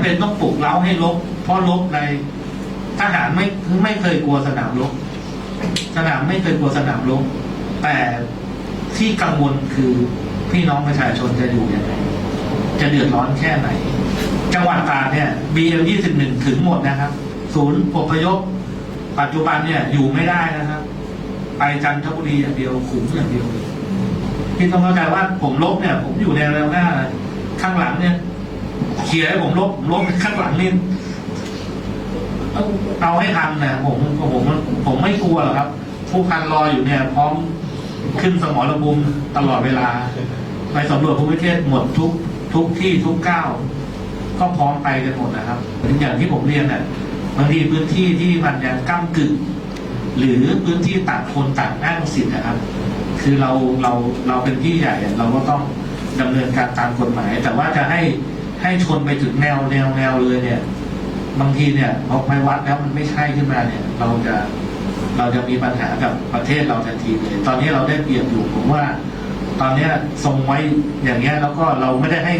เป็นต้องปลุกเร้าให้ลบ เพราะลบในทหารไม่ไม่เคยกลัวสนามรบสนามไม่เคยกลัวสนามรบแต่ที่กังวลคือพี่น้องประชาชนจะอยู่ยังไงจะเดือดร้อนแค่ไหน จังหวัดตาเนี่ย BL 21ถึงหมดนะครับ ศูนย์อพยพปัจจุบันเนี่ยอยู่ไม่ได้นะครับ ไปจันทบุรีอย่างเดียวขุมอย่างเดียวพี่ต้องเข้าใจว่าผมลบเนี่ย ผมอยู่ในแนวหน้าข้างหลังเนี่ย เขี่ยให้ผมลบลบข้างหลังนี่เอาเอาให้ทันนะผมผมผมไม่กลัวหรอกครับ ผู้พันรออยู่เนี่ย พร้อมขึ้นสมรภูมิตลอดเวลา ไปสำรวจภูมิประเทศหมดทุกทุกที่ทุกก้าวก็พร้อมไปกันหมดนะครับ อย่างที่ผมเรียนเนี่ยบางทีพื้นที่ที่มันยังก้ากึ่งหรือพื้นที่ต่างคนต่างอ้างสิทธิ์นะครับ คือเราเราเราเป็นพี่ใหญ่เราก็ต้องดำเนินการตามกฎหมาย แต่ว่าจะให้ ให้ชนไปถึงแนวแนวแนวเลยเนี่ย บางทีเนี่ยพอไปวัดแล้วมันไม่ใช่ขึ้นมาเนี่ย เราจะเราจะมีปัญหากับประเทศเราทันทีเลย ตอนนี้เราได้เปรียบอยู่ผมว่า ตอนเนี้ยทรงไว้อย่างเงี้ยแล้วก็เราไม่ได้ให้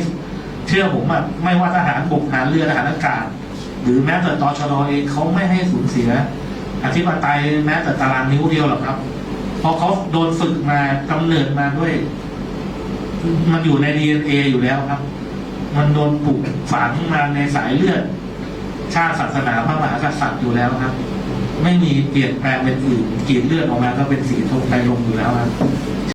เชื่อผมอะไม่ว่าทหารบกทหารเรือทหารอากาศ หรือแม้แต่ตชดเองเขาไม่ให้สูญเสียอธิปไตยแม้แต่ตารางนิ้วเดียวหรอกครับพราะเขาโดนฝึกมากำเนิดมาด้วย มันอยู่ใน DNA อยู่แล้วครับ มันโดนปลูกฝังมาในสายเลือด ชาติศาสนาพระมหากษัตริย์อยู่แล้วครับ ไม่มีเปลี่ยนแปลงเป็นอื่นกรีดเลือดออกมาก็เป็นสีธงไตรลงอยู่แล้วครับ